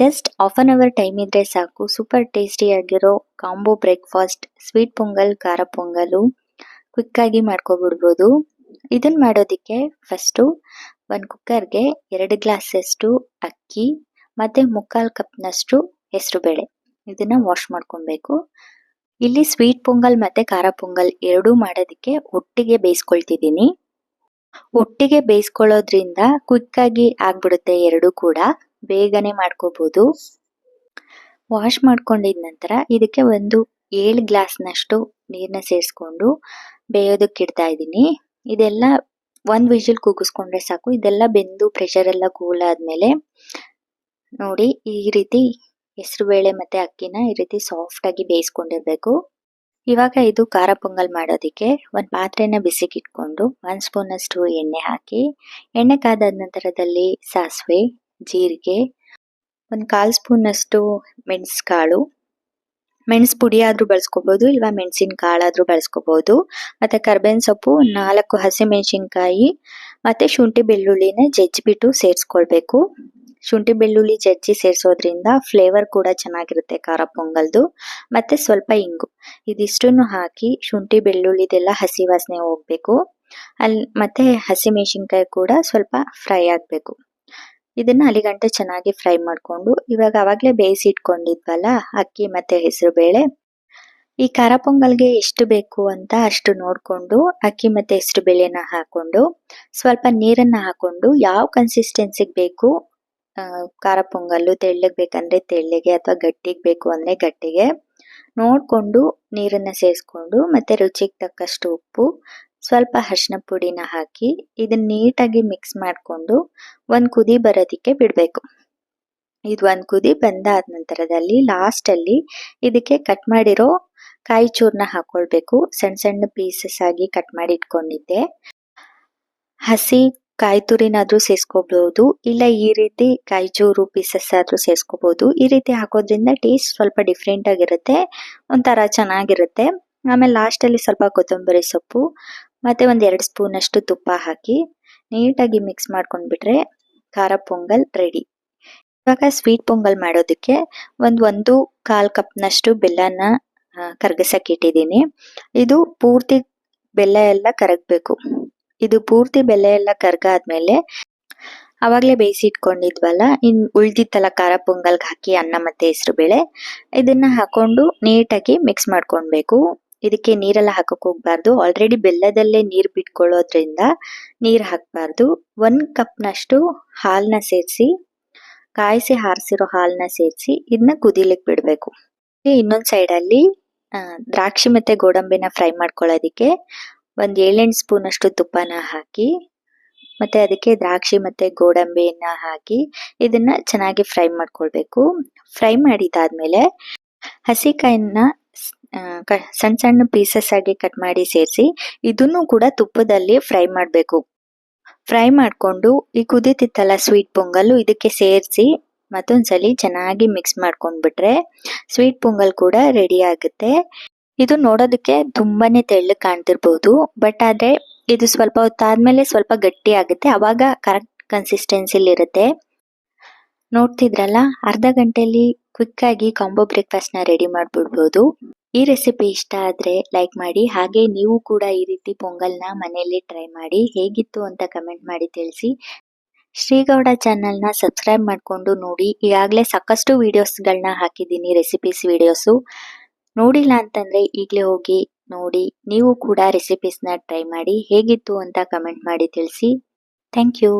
Just half an hour time ಇದ್ರೆ ಸಾಕು. Super ಟೇಸ್ಟಿಯಾಗಿರೋ ಕಾಂಬೋ ಬ್ರೇಕ್ಫಾಸ್ಟ್ ಸ್ವೀಟ್ ಪೊಂಗಲ್, ಖಾರ ಪೊಂಗಲು ಕ್ವಿಕ್ ಆಗಿ ಮಾಡ್ಕೊಬಿಡ್ಬೋದು. ಇದನ್ನ ಮಾಡೋದಕ್ಕೆ ಫಸ್ಟು ಒಂದು ಕುಕ್ಕರ್ಗೆ ಎರಡು ಗ್ಲಾಸಷ್ಟು ಅಕ್ಕಿ, ಮತ್ತೆ ಮುಕ್ಕಾಲು ಕಪ್ನಷ್ಟು ಹೆಸರುಬೇಳೆ. ಇದನ್ನ ವಾಶ್ ಮಾಡ್ಕೊಬೇಕು. ಇಲ್ಲಿ ಸ್ವೀಟ್ ಪೊಂಗಲ್ ಮತ್ತೆ ಖಾರ ಪೊಂಗಲ್ ಎರಡೂ ಮಾಡೋದಕ್ಕೆ ಒಟ್ಟಿಗೆ ಬೇಯಿಸ್ಕೊಳ್ತಿದ್ದೀನಿ. ಒಟ್ಟಿಗೆ ಬೇಯಿಸ್ಕೊಳ್ಳೋದ್ರಿಂದ ಕ್ವಿಕ್ ಆಗಿ ಆಗ್ಬಿಡುತ್ತೆ ಎರಡೂ ಕೂಡ. ಬೇಗನೆ ಮಾಡ್ಕೋಬಹುದು ವಾಶ್ ಮಾಡ್ಕೊಂಡಿದ ನಂತರ ಇದಕ್ಕೆ ಒಂದು ಏಳು ಗ್ಲಾಸ್ನಷ್ಟು ನೀರನ್ನ ಸೇರಿಸ್ಕೊಂಡು ಬೇಯೋದಕ್ಕೆ ಇಡ್ತಾ ಇದ್ದೀನಿ. ಇದೆಲ್ಲ ಒಂದು ವಿಷಲ್ ಕೂಗಿಸ್ಕೊಂಡ್ರೆ ಸಾಕು. ಇದೆಲ್ಲ ಬೆಂದು ಪ್ರೆಷರ್ ಎಲ್ಲ ಕೂಲ್ ಆದ್ಮೇಲೆ ನೋಡಿ ಈ ರೀತಿ ಹೆಸರುಬೇಳೆ ಮತ್ತೆ ಅಕ್ಕಿನ ಈ ರೀತಿ ಸಾಫ್ಟ್ ಆಗಿ ಬೇಯಿಸ್ಕೊಂಡಿರ್ಬೇಕು. ಇವಾಗ ಇದು ಖಾರ ಪೊಂಗಲ್ ಮಾಡೋದಕ್ಕೆ ಒಂದು ಪಾತ್ರೆನ ಬಿಸಿಗೆ ಇಟ್ಕೊಂಡು, ಒಂದ್ ಸ್ಪೂನ್ ಅಷ್ಟು ಎಣ್ಣೆ ಹಾಕಿ, ಎಣ್ಣೆ ಕಾದಾದ ನಂತರದಲ್ಲಿ ಸಾಸಿವೆ ಜೀರಿಗೆ, ಒಂದು ಕಾಲ್ ಸ್ಪೂನ್ ಅಷ್ಟು ಮೆಣಸು ಕಾಳು ಮೆಣಸು ಪುಡಿ ಆದ್ರೂ ಬಳಸ್ಕೋಬಹುದು ಇಲ್ವಾ ಮೆಣಸಿನ ಕಾಳಾದ್ರೂ ಬಳಸ್ಕೋಬಹುದು ಮತ್ತೆ ಕರ್ಬೇವಿನ ಸೊಪ್ಪು, ನಾಲ್ಕು ಹಸಿಮೆಣಸಿನಕಾಯಿ, ಮತ್ತೆ ಶುಂಠಿ ಬೆಳ್ಳುಳ್ಳಿನ ಜಜ್ಜಿಬಿಟ್ಟು ಸೇರಿಸ್ಕೊಳ್ಬೇಕು. ಶುಂಠಿ ಬೆಳ್ಳುಳ್ಳಿ ಜಜ್ಜಿ ಸೇರಿಸೋದ್ರಿಂದ ಫ್ಲೇವರ್ ಕೂಡ ಚೆನ್ನಾಗಿರುತ್ತೆ ಖಾರ ಪೊಂಗಲ್ದು. ಮತ್ತೆ ಸ್ವಲ್ಪ ಇಂಗು. ಇದಿಷ್ಟನ್ನು ಹಾಕಿ ಶುಂಠಿ ಬೆಳ್ಳುಳ್ಳಿದೆಲ್ಲ ಹಸಿ ವಾಸನೆ ಹೋಗ್ಬೇಕು. ಅಲ್ಲಿ ಮತ್ತೆ ಹಸಿಮೆಣಸಿನ್ಕಾಯಿ ಕೂಡ ಸ್ವಲ್ಪ ಫ್ರೈ ಆಗ್ಬೇಕು. ಇದನ್ನ ಅಲಿಗಂಟೆ ಚೆನ್ನಾಗಿ ಫ್ರೈ ಮಾಡ್ಕೊಂಡು, ಇವಾಗ ಅವಾಗ್ಲೇ ಬೇಯಿಸಿ ಇಟ್ಕೊಂಡಿದ್ವಲ್ಲ ಅಕ್ಕಿ ಮತ್ತೆ ಹೆಸರು ಬೇಳೆ. ಈ ಖಾರ ಪೊಂಗಲ್ಗೆ ಎಷ್ಟು ಬೇಕು ಅಂತ ಅಷ್ಟು ನೋಡ್ಕೊಂಡು, ಅಕ್ಕಿ ಮತ್ತೆ ಹೆಸರು ಬೇಳೆನ ಹಾಕೊಂಡು, ಸ್ವಲ್ಪ ನೀರನ್ನ ಹಾಕೊಂಡು, ಯಾವ ಕನ್ಸಿಸ್ಟೆನ್ಸಿಗೆ ಬೇಕು ಖಾರ ಪೊಂಗಲ್ಲು ತೆಳ್ಳಗೆ ಬೇಕಂದ್ರೆ ತೆಳ್ಳಗೆ ಅಥವಾ ಗಟ್ಟಿಗೆ ಬೇಕು ಅಂದ್ರೆ ಗಟ್ಟಿಗೆ, ನೋಡ್ಕೊಂಡು ನೀರನ್ನ ಸೇರಿಸ್ಕೊಂಡು ಮತ್ತೆ ರುಚಿಗೆ ತಕ್ಕಷ್ಟು ಉಪ್ಪು ಸ್ವಲ್ಪ ಅರಿಶಿನ ಪುಡಿನ ಹಾಕಿ ಇದನ್ನ ನೀಟಾಗಿ ಮಿಕ್ಸ್ ಮಾಡ್ಕೊಂಡು ಒಂದ್ ಕುದಿ ಬರೋದಿಕ್ಕೆ ಬಿಡಬೇಕು. ಇದು ಒಂದು ಕುದಿ ಬಂದಾದ ನಂತರದಲ್ಲಿ ಲಾಸ್ಟ್ ಅಲ್ಲಿ ಇದಕ್ಕೆ ಕಟ್ ಮಾಡಿರೋ ಕಾಯಿ ಚೂರ್ನ ಹಾಕೊಳ್ಬೇಕು. ಸಣ್ಣ ಸಣ್ಣ ಪೀಸಸ್ ಆಗಿ ಕಟ್ ಮಾಡಿ ಇಟ್ಕೊಂಡಿದ್ದೆ. ಹಸಿ ಕಾಯಿ ತುರಿನಾದ್ರೂ ಸೇರಿಸ್ಕೋಬಹುದು ಇಲ್ಲ ಈ ರೀತಿ ಕಾಯಿ ಚೂರು ಪೀಸಸ್ ಆದ್ರೂ ಸೇರಿಸ್ಕೋಬಹುದು ಈ ರೀತಿ ಹಾಕೋದ್ರಿಂದ ಟೇಸ್ಟ್ ಸ್ವಲ್ಪ ಡಿಫ್ರೆಂಟ್ ಆಗಿರುತ್ತೆ, ಒಂಥರ ಚೆನ್ನಾಗಿರುತ್ತೆ. ಆಮೇಲೆ ಲಾಸ್ಟ್ ಅಲ್ಲಿ ಸ್ವಲ್ಪ ಕೊತ್ತಂಬರಿ ಸೊಪ್ಪು ಮತ್ತೆ ಒಂದ್ ಎರಡ್ ಸ್ಪೂನ್ ಅಷ್ಟು ತುಪ್ಪ ಹಾಕಿ ನೀಟಾಗಿ ಮಿಕ್ಸ್ ಮಾಡ್ಕೊಂಡ್ಬಿಟ್ರೆ ಖಾರ ಪೊಂಗಲ್ ರೆಡಿ ಇವಾಗ ಸ್ವೀಟ್ ಪೊಂಗಲ್ ಮಾಡೋದಕ್ಕೆ ಒಂದ್ ಒಂದು ಕಾಲ್ ಕಪ್ನಷ್ಟು ಬೆಲ್ಲನ ಕರಗಸಕ್ಕೆ ಇಟ್ಟಿದ್ದೀನಿ. ಇದು ಪೂರ್ತಿ ಬೆಲ್ಲ ಎಲ್ಲ ಕರಗಬೇಕು. ಇದು ಪೂರ್ತಿ ಬೆಲ್ಲ ಎಲ್ಲ ಕರಗಾದ್ಮೇಲೆ ಅವಾಗ್ಲೇ ಬೇಯಿಸಿ ಇಟ್ಕೊಂಡಿದ್ವಲ್ಲ ಇನ್ ಉಳ್ದಿತ್ತಲ್ಲ ಖಾರ ಪೊಂಗಲ್ಗೆ ಹಾಕಿ ಅನ್ನ ಮತ್ತೆ ಹೆಸರು ಬೇಳೆ, ಇದನ್ನ ಹಾಕೊಂಡು ನೀಟಾಗಿ ಮಿಕ್ಸ್ ಮಾಡ್ಕೊಳ್ಬೇಕು. ಇದಕ್ಕೆ ನೀರೆಲ್ಲ ಹಾಕಕ್ ಹೋಗ್ಬಾರ್ದು. ಆಲ್ರೆಡಿ ಬೆಲ್ಲದಲ್ಲೇ ನೀರ್ ಬಿಟ್ಕೊಳ್ಳೋದ್ರಿಂದ ನೀರ್ ಹಾಕ್ಬಾರ್ದು. ಒಂದ್ ಕಪ್ನಷ್ಟು ಹಾಲ್ನ ಸೇರಿಸಿ, ಕಾಯಿಸಿ ಹಾರಿಸಿರೋ ಹಾಲ್ನ ಸೇರಿಸಿ ಇದನ್ನ ಕುದಿಲಿಕ್ ಬಿಡ್ಬೇಕು. ಇನ್ನೊಂದ್ ಸೈಡ್ ಅಲ್ಲಿ ದ್ರಾಕ್ಷಿ ಮತ್ತೆ ಗೋಡಂಬಿನ ಫ್ರೈ ಮಾಡ್ಕೊಳ್ಳೋದಿಕ್ಕೆ ಒಂದ್ ಏಳೆಂಟು ಸ್ಪೂನ್ ಅಷ್ಟು ತುಪ್ಪನ ಹಾಕಿ, ಮತ್ತೆ ಅದಕ್ಕೆ ದ್ರಾಕ್ಷಿ ಮತ್ತೆ ಗೋಡಂಬಿಯನ್ನ ಹಾಕಿ ಇದನ್ನ ಚೆನ್ನಾಗಿ ಫ್ರೈ ಮಾಡ್ಕೊಳ್ಬೇಕು. ಫ್ರೈ ಮಾಡಿದಾದ್ಮೇಲೆ ಹಸಿಕಾಯಿನ ಸಣ್ಣ ಸಣ್ಣ ಪೀಸಸ್ ಆಗಿ ಕಟ್ ಮಾಡಿ ಸೇರಿಸಿ, ಇದನ್ನು ಕೂಡ ತುಪ್ಪದಲ್ಲಿ ಫ್ರೈ ಮಾಡಬೇಕು. ಫ್ರೈ ಮಾಡ್ಕೊಂಡು ಈ ಕುದಿತಿತ್ತಲ್ಲ ಸ್ವೀಟ್ ಪೊಂಗಲ್ಲು ಇದಕ್ಕೆ ಸೇರಿಸಿ ಮತ್ತೊಂದ್ಸಲಿ ಚೆನ್ನಾಗಿ ಮಿಕ್ಸ್ ಮಾಡ್ಕೊಂಡ್ಬಿಟ್ರೆ ಸ್ವೀಟ್ ಪೊಂಗಲ್ ಕೂಡ ರೆಡಿ ಆಗುತ್ತೆ. ಇದು ನೋಡೋದಕ್ಕೆ ತುಂಬಾನೇ ತೆಳ್ಳಗೆ ಕಾಣ್ತಿರ್ಬೋದು ಬಟ್ ಆದ್ರೆ ಇದು ಸ್ವಲ್ಪ ಹೊತ್ತಾದ್ಮೇಲೆ ಸ್ವಲ್ಪ ಗಟ್ಟಿ ಆಗುತ್ತೆ, ಅವಾಗ ಕರೆಕ್ಟ್ ಕನ್ಸಿಸ್ಟೆನ್ಸಿಲಿ ಇರುತ್ತೆ. ನೋಡ್ತಿದ್ರಲ್ಲ, ಅರ್ಧ ಗಂಟೆಯಲ್ಲಿ ಕ್ವಿಕ್ ಆಗಿ ಕಾಂಬೋ ಬ್ರೇಕ್ಫಾಸ್ಟ್ನ ರೆಡಿ ಮಾಡ್ಬಿಡ್ಬೋದು. ಈ ರೆಸಿಪಿ ಇಷ್ಟ ಆದ್ರೆ ಲೈಕ್ ಮಾಡಿ, ಹಾಗೆ ನೀವು ಕೂಡ ಈ ರೀತಿ ಪೊಂಗಲ್ನ ಮನೆಯಲ್ಲಿ ಟ್ರೈ ಮಾಡಿ, ಹೇಗಿತ್ತು ಅಂತ ಕಮೆಂಟ್ ಮಾಡಿ ತಿಳಿಸಿ. ಶ್ರೀಗೌಡ ಚಾನಲ್ನ ಸಬ್ಸ್ಕ್ರೈಬ್ ಮಾಡ್ಕೊಂಡು ನೋಡಿ, ಈಗಾಗಲೇ ಸಾಕಷ್ಟು ವಿಡಿಯೋಸ್ಗಳನ್ನ ಹಾಕಿದ್ದೀನಿ ರೆಸಿಪೀಸ್ ವಿಡಿಯೋಸು ನೋಡಿಲ್ಲ ಅಂತಂದ್ರೆ ಈಗಲೇ ಹೋಗಿ ನೋಡಿ, ನೀವು ಕೂಡ ರೆಸಿಪೀಸ್ನ ಟ್ರೈ ಮಾಡಿ, ಹೇಗಿತ್ತು ಅಂತ ಕಮೆಂಟ್ ಮಾಡಿ ತಿಳಿಸಿ. Thank you